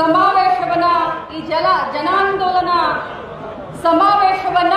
ಸಮಾವೇಶವನ್ನ, ಈ ಜಲ, ಜನಾಂದೋಲನ ಸಮಾವೇಶವನ್ನ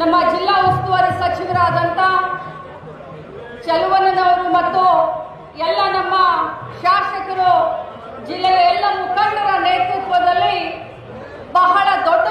ನಮ್ಮ ಜಿಲ್ಲಾ ಉಸ್ತುವಾರಿ ಸಚಿವರಾದಂಥ ಚಲುವನವರು ಮತ್ತು ಎಲ್ಲ ನಮ್ಮ ಶಾಸಕರು, ಜಿಲ್ಲೆಯ ಎಲ್ಲ ಮುಖಂಡರ ನೇತೃತ್ವದಲ್ಲಿ ಬಹಳ ದೊಡ್ಡ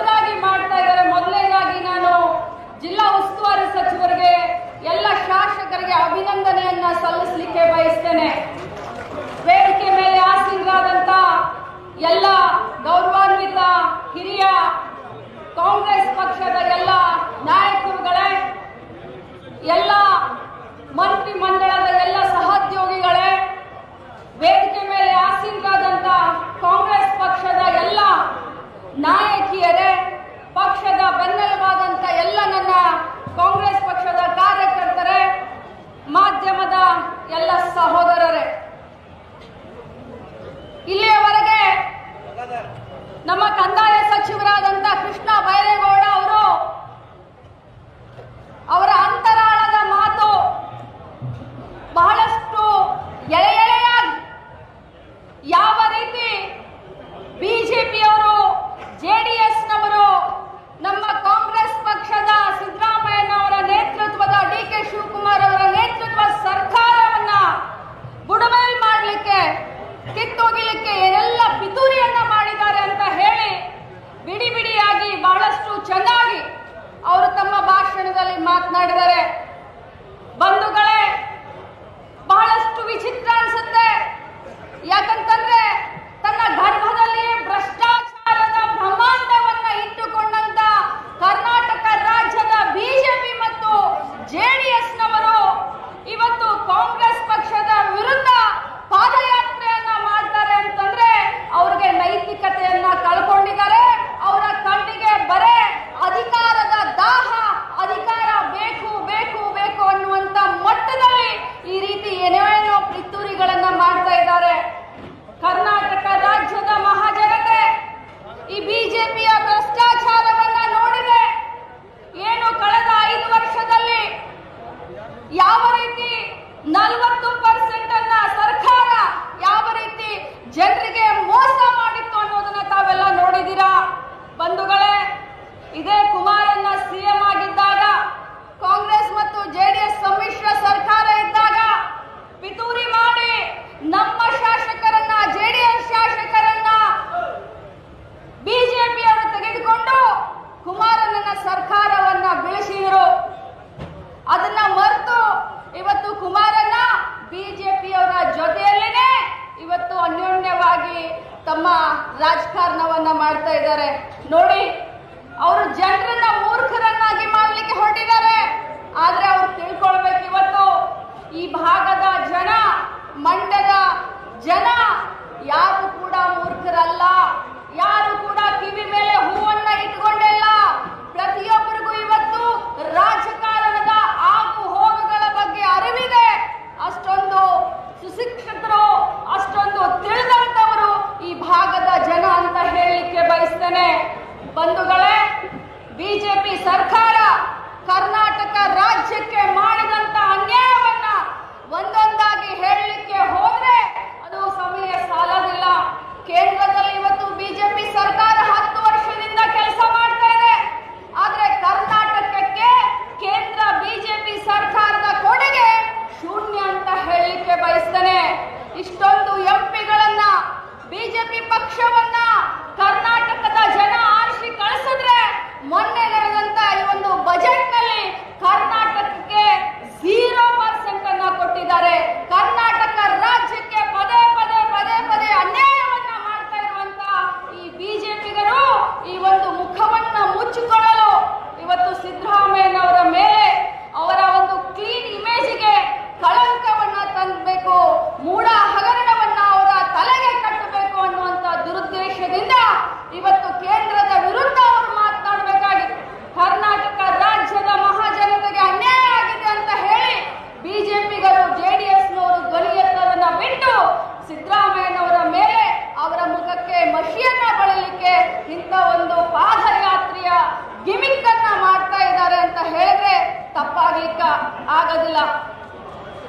ಆಗೋದಿಲ್ಲ.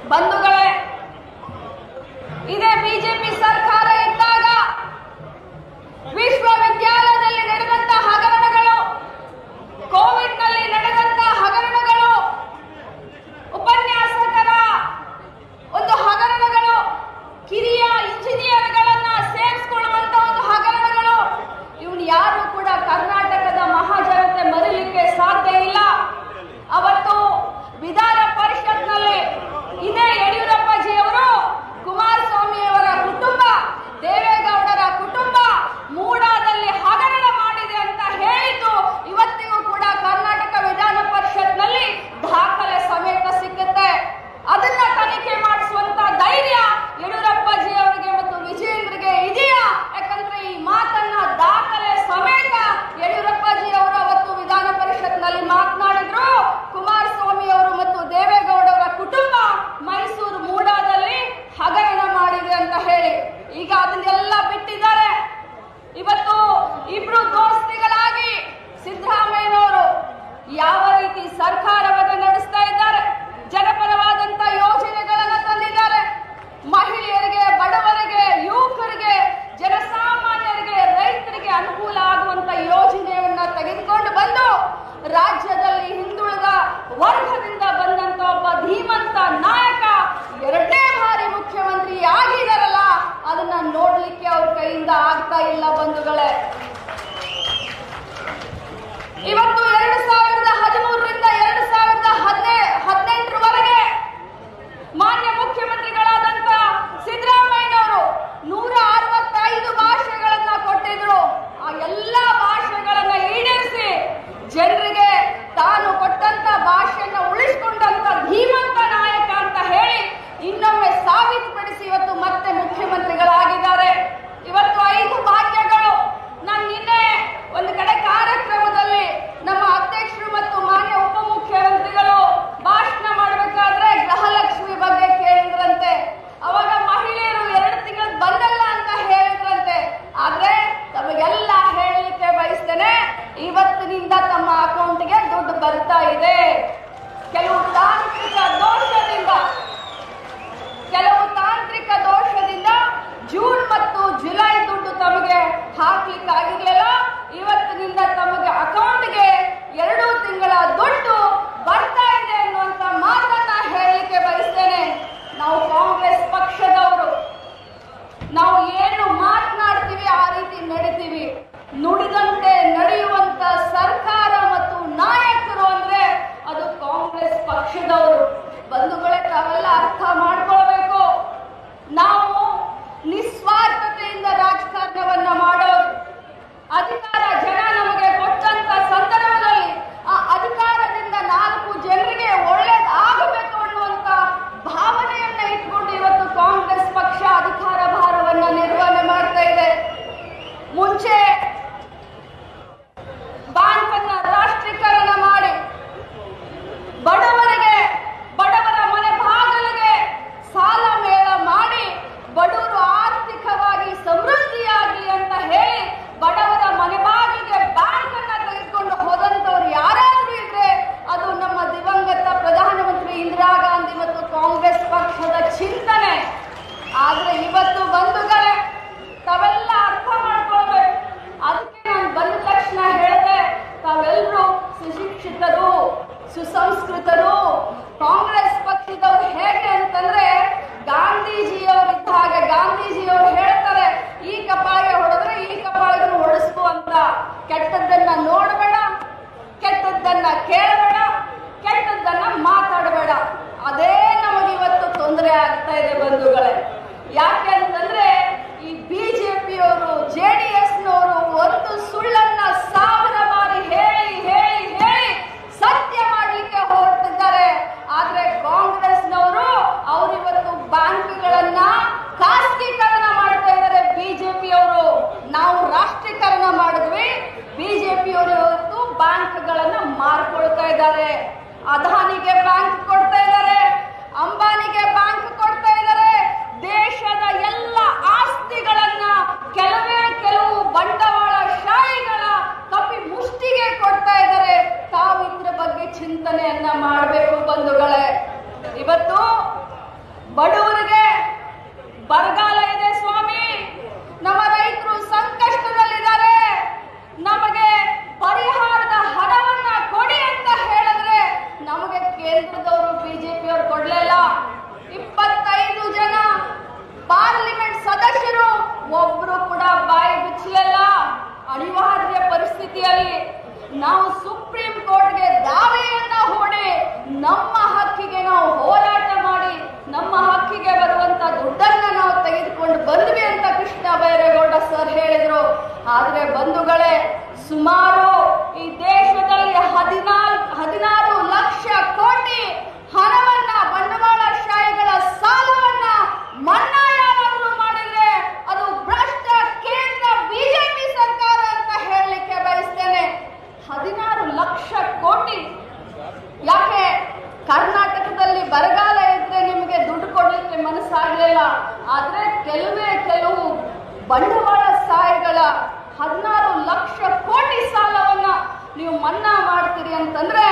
ಬಂಧುಗಳೇ ಇದೇ ಬಿಜೆಪಿ ಸರ್ಕಾರ ಇದ್ದಾಗ ವಿಶ್ವ ಬಂಧುಗಳೇ. ಯಾಕೆಂತಂದ್ರೆ ಈ ಬಿಜೆಪಿಯವರು ಜೆ ಡಿ ಎಸ್ನವರು ಒಂದು ಸುಳ್ಳನ್ನ ಸಾವಿರ ಬಾರಿ ಹೇಳಿ ಹೇಳಿ ಹೇಳಿ ಸತ್ಯ ಮಾಡಲಿಕ್ಕೆ ಹೊರಟಿದ್ದಾರೆ. ಆದ್ರೆ ಕಾಂಗ್ರೆಸ್ನವರು ಅವರಿವತ್ತು ಬ್ಯಾಂಕ್ಗಳನ್ನ ಖಾಸಗೀಕರಣ ಮಾಡ್ತಾ ಇದ್ದಾರೆ ಬಿಜೆಪಿಯವರು. ನಾವು ರಾಷ್ಟ್ರೀಕರಣ ಮಾಡಿದ್ವಿ, ಬಿಜೆಪಿಯವರು ಇವತ್ತು ಬ್ಯಾಂಕ್ಗಳನ್ನ ಮಾರ್ಕೊಳ್ತಾ ಇದ್ದಾರೆ. ಅದಾನಿಗೆ ಬ್ಯಾಂಕ್ ಚಿಂತನೆಯನ್ನ ಮಾಡಬೇಕು ಬಂಧುಗಳೇ. ಇವತ್ತು ಬಡವರಿಗೆ ಬರ್ಗ ಆದರೆ ಬಂಧುಗಳೇ, ಸುಮಾರು ಈ ದೇಶದಲ್ಲಿ ಹದಿನಾಲ್ಕು ಹದಿನಾರು ಲಕ್ಷ ಕೋಟಿ ಹಣವನ್ನ ಬಂಡವಾಳಶಾಹಿಗಳ ಸಾಲವನ್ನ ಮನ್ನಾ ಯಾರಾದರೂ ಮಾಡಿದ್ರೆ ಅದು ಭ್ರಷ್ಟ ಕೇಂದ್ರ ಬಿಜೆಪಿ ಸರ್ಕಾರ ಅಂತ ಹೇಳಲಿಕ್ಕೆ ಬಯಸ್ತೇನೆ. ಹದಿನಾರು ಲಕ್ಷ ಕೋಟಿ. ಯಾಕೆ? ಕರ್ನಾಟಕದಲ್ಲಿ ಬರಗಾಲ ಇದ್ರೆ ನಿಮಗೆ ದುಡ್ಡು ಕೊಡ್ಲಿಕ್ಕೆ ಮನಸ್ಸಾಗಲಿಲ್ಲ. ಆದ್ರೆ ಕೆಲವೇ ಕೆಲವು ಬಂಡವಾಳ ತಾಯಿಗಳ ಹದಿನಾರು ಲಕ್ಷ ಕೋಟಿ ಸಾಲವನ್ನ ನೀವು ಮನ್ನಾ ಮಾಡ್ತೀರಿ ಅಂತಂದ್ರೆ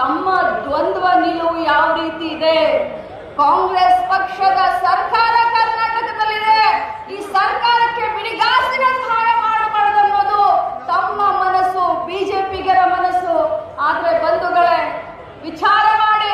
ತಮ್ಮ ದ್ವಂದ್ವ ನಿಲುವು ಯಾವ ರೀತಿ ಇದೆ? ಕಾಂಗ್ರೆಸ್ ಪಕ್ಷದ ಸರ್ಕಾರ ಕರ್ನಾಟಕದಲ್ಲಿದೆ. ಈ ಸರ್ಕಾರಕ್ಕೆ ಬಿಡಿಗಾಸಿನ ಸಹಾಯ ಮಾಡಬಾರದು ಅನ್ನೋದು ತಮ್ಮ ಮನಸ್ಸು, ಬಿಜೆಪಿಗರ ಮನಸ್ಸು. ಆದ್ರೆ ಬಂಧುಗಳೇ, ವಿಚಾರ ಮಾಡಿ.